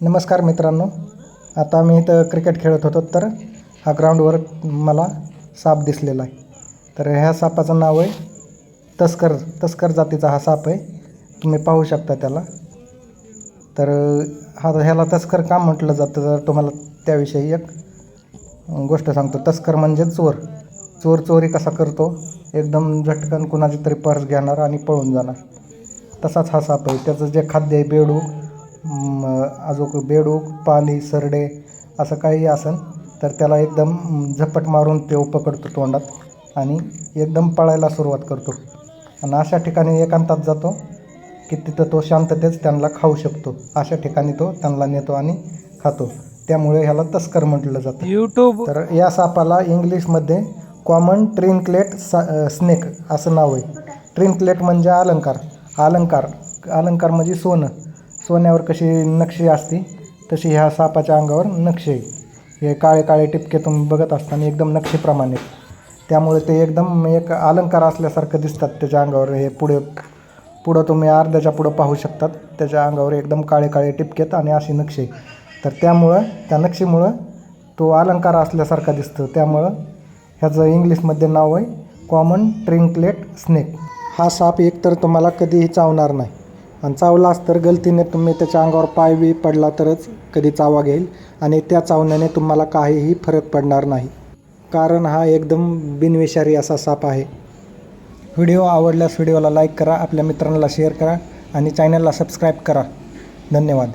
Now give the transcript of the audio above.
नमस्कार मित्रांनो. आता मी इथं क्रिकेट खेळत होतो तर हा ग्राउंडवर मला साप दिसलेला आहे. तर ह्या सापाचं नाव आहे तस्कर तस्कर जातीचा हा साप आहे. तुम्ही पाहू शकता त्याला. तर हा ह्याला तस्कर का म्हटलं जातं? तर तुम्हाला त्याविषयी एक गोष्ट सांगतो. तस्कर म्हणजे चोर. चोर चोरी कसा करतो? एकदम झटकन कुणाची तरी पर्स घेणार आणि पळून जाणार. तसाच हा साप आहे. त्याचं जे खाद्य आहे बेडूक म, अजून बेडूक पाली सरडे असं काही असेल तर त्याला एकदम झपट मारून तो पकडतो तोंडात आणि एकदम पळायला सुरुवात करतो. आणि अशा ठिकाणी एकांतात जातो की तिथं तो शांततेच त्यांना खाऊ शकतो. अशा ठिकाणी तो त्यांना नेतो आणि खातो. त्यामुळे ह्याला तस्कर म्हटलं जातं. यूट्यूब तर या सापाला इंग्लिशमध्ये कॉमन ट्रिनक्लेट सा स्नेक असं नाव आहे. ट्रिनक्लेट म्हणजे अलंकार. अलंकार अलंकार म्हणजे सोनं. सोन्यावर कशी नक्षी असते तशी ह्या सापाच्या अंगावर नक्षी आहे. हे काळे काळे टिपके तुम्ही बघत असताना एकदम नक्षीप्रमाणे. त्यामुळे ते एकदम एक अलंकार असल्यासारखं दिसतात त्याच्या अंगावर. हे पुढे पुढं तुम्ही अर्ध्याच्या पुढं पाहू शकतात. त्याच्या अंगावर एकदम काळे काळे टिपकेत आणि अशी नक्षी तर त्यामुळं त्या नक्षीमुळं तो अलंकार असल्यासारखा दिसतो. त्यामुळं ह्याचं इंग्लिशमध्ये नाव आहे कॉमन ट्रिंकलेट स्नेक. हा साप एकतर तुम्हाला कधीही चावणार नाही. आणि चावलास तर गलतीने तुम्ही त्याच्या अंगावर पाय बी पडला तरच कधी चावा घेईल आणि त्या चावण्याने तुम्हाला काहीही फरक पडणार नाही. कारण हा एकदम बिनविषारी असा साप आहे. व्हिडिओ आवडल्यास व्हिडिओला लाईक करा आपल्या मित्रांना शेअर करा आणि चॅनलला सबस्क्राईब करा. धन्यवाद.